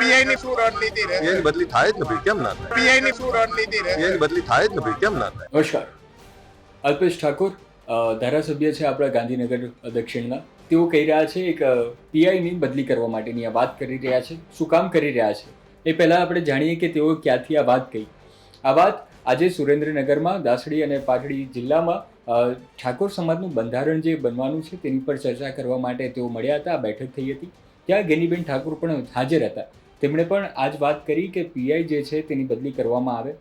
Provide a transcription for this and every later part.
PI ની શું રણનીતિ એની રહેશે બદલી થાય જ ને કેમ ના થાય? પીઆઈ ની શું રણનીતિ રહેશે એની બદલી થાય જ ને કેમ ના થાય? નમસ્કાર. અલ્પેશ ઠાકોર ધારાસભ્ય છે આપણા ગાંધીનગર દક્ષિણના. તેઓ કહી રહ્યા છે એક પીઆઈની બદલી કરવા માટેની આ વાત કરી રહ્યા છે શું કામ કરી રહ્યા છે? એ પહેલાં આપણે જાણીએ કે તેઓ ક્યાંથી આ વાત કહી. આ વાત આજે સુરેન્દ્રનગરમાં દાસડી અને પાટડી જિલ્લામાં ઠાકોર સમાજનું બંધારણ જે બનવાનું છે તેની પર ચર્ચા કરવા માટે તેઓ મળ્યા હતા આ બેઠક થઈ હતી. ત્યાં ગેનીબેન ઠાકોર પણ હાજર હતા. તેમણે પણ આ જ વાત કરી કે પીઆઈ જે છે તેની બદલી કરવામાં આવે.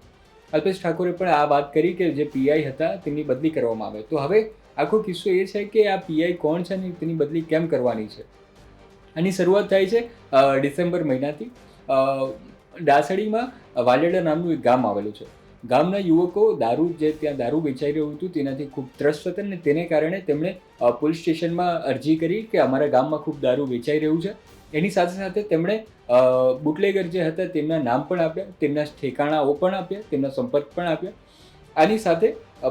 અલ્પેશ ઠાકોરે પણ આ વાત કરી કે જે પીઆઈ હતા તેમની બદલી કરવામાં આવે. તો હવે આખો કિસ્સો એ છે કે આ પીઆઈ કોણ છે અને તેની બદલી કેમ કરવાની છે? આની શરૂઆત થાય છે ડિસેમ્બર મહિનાથી. ડાસડીમાં વાલેડા નામનું એક ગામ આવેલું છે. ગામના યુવકો દારૂ જે ત્યાં દારૂ વેચાઈ રહ્યું હતું તેનાથી ખૂબ ત્રસ્ત હતા અને તેને કારણે તેમણે પોલીસ સ્ટેશનમાં અરજી કરી કે અમારા ગામમાં ખૂબ દારૂ વેચાઈ રહ્યું છે. એની સાથે સાથે તેમણે બુટલેગર જે હતા તેમના નામ પણ આપ્યા, તેમના ઠેકાણાઓ પણ આપ્યા, તેમના સંપર્ક પણ આપ્યા. આની સાથે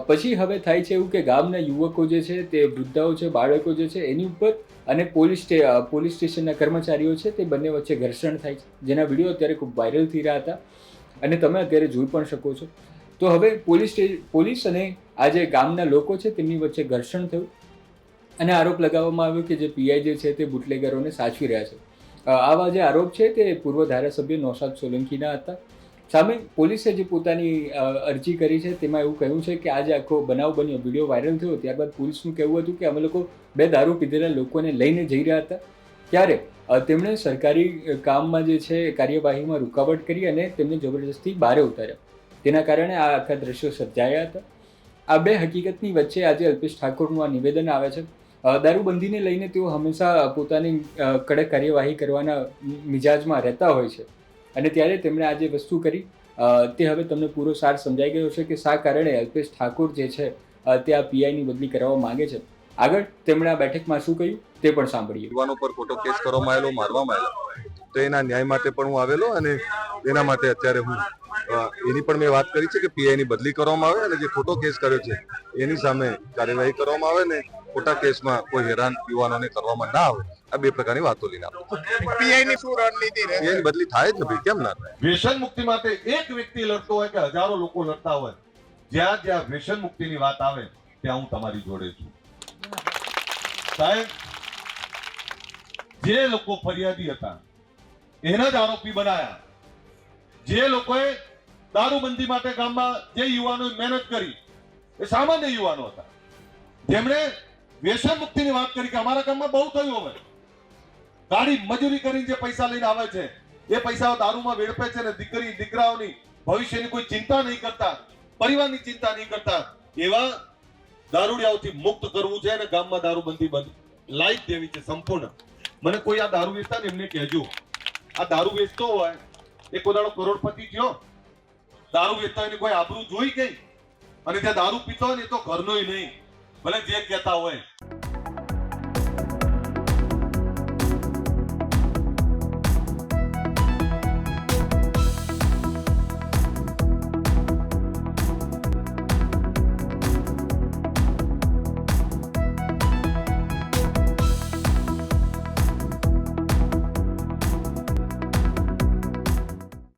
પછી હવે થાય છે એવું કે ગામના યુવકો જે છે તે વૃદ્ધાઓ છે, બાળકો જે છે એની ઉપર અને પોલીસ પોલીસ સ્ટેશનના કર્મચારીઓ છે તે બંને વચ્ચે ઘર્ષણ થાય છે. જેના વીડિયો અત્યારે ખૂબ વાયરલ થઈ રહ્યા હતા અને તમે અત્યારે જોઈ પણ શકો છો. તો હવે પોલીસ પોલીસ અને આ જે ગામના લોકો છે તેમની વચ્ચે ઘર્ષણ થયું. અને આરોપ લગાવવામાં આવ્યો કે જે પીઆઈ જે છે તે બુટલેગરોને સાચવી રહ્યા છે. આવા જે આરોપ છે તે પૂર્વ ધારાસભ્ય નૌશાદ સોલંકીના હતા. સામે પોલીસે જે પોતાની અરજી કરી છે તેમાં એવું કહ્યું છે કે આજે આખો બનાવ બન્યો, વીડિયો વાયરલ થયો, ત્યારબાદ પોલીસનું કહેવું હતું કે અમે લોકો બે દારૂ પીધેલા લોકોને લઈને જઈ રહ્યા હતા. ત્યારે તેમણે સરકારી કામમાં જે છે કાર્યવાહીમાં રૂકાવટ કરી અને તેમને જબરજસ્તી બહાર ઉતાર્યા. તેના કારણે આ આખા દ્રશ્યો સર્જાયા હતા. આ બે હકીકતની વચ્ચે આજે અલ્પેશ ઠાકોરનું આ નિવેદન આવે છે. દારૂબંધીને લઈને તેઓ હંમેશા પોતાની કડક કાર્યવાહી કરવાના મિજાજમાં રહેતા હોય છે. અને ત્યારે તેમણે આ જે વસ્તુ કરી તે હવે તમને પૂરો સાર સમજાઈ ગયો છે કે શા કારણે અલ્પેશ ઠાકોર જે છે તે આ પીઆઈની બદલી કરાવવા માંગે છે. આગળ તેમણે આ બેઠકમાં શું કહ્યું તે પણ સાંભળીએ. યુવાનો પર ખોટો કેસ કરવામાં આવેલો, મારવામાં આવેલો, તો એના ન્યાય માટે પણ હું આવેલો અને એના માટે અત્યારે હું એની પણ મેં વાત કરી છે કે પીઆઈની બદલી કરવામાં આવે અને જે ખોટો કેસ કર્યો છે, એની સામે કાર્યવાહી કરવામાં આવે ને ખોટા કેસમાં કોઈ હેરાન યુવાનોને કરવામાં ના આવે. આ બે પ્રકારની વાતો લઈને પીઆઈ ની શું રણનીતિ એની બદલી થાય જ ને ભાઈ કેમ ના થાય? વ્યસન મુક્તિ માટે એક વ્યક્તિ લડતો હોય કે હજારો લોકો લડતા હોય જ્યાં જ્યાં વ્યસન મુક્તિની વાત આવે ત્યાં હું તમારી જોડે છું. સાહેબ જે લોકો ફરિયાદી હતા એના જ આરોપી બનાયા. જે લોકોએ દારૂબંધી માટે ગામમાં જે યુવાનોએ મહેનત કરી એ સામાન્ય યુવાનો હતા. જેમણે વ્યસન મુક્તિની વાત કરી કે અમારા ગામમાં બહુ થયું હવે. ગાડી મજૂરી કરીને જે પૈસા લઈને આવે છે, એ પૈસા દારૂમાં વેડફે છે ને દીકરી, દીકરાઓની ભવિષ્યની કોઈ ચિંતા નહીં કરતા, પરિવારની ચિંતા નહીં કરતા, એવા દારૂડિયાઓથી મુક્ત કરવું છે અને ગામમાં દારૂબંધી બંધ, લાઈફ દેવી છે સંપૂર્ણ. મને કોઈ આ દારૂ વેચતા ને એમને કહેજો. આ દારૂ વેચતો હોય એ કોઈ કરોડપતિ થયો, દારૂ વેચતા એની કોઈ આબરૂ જોઈ ગઈ, અને ત્યાં દારૂ પીતો હોય ને તો ઘરનોય નહીં. ભલે જે કહેતા હોય.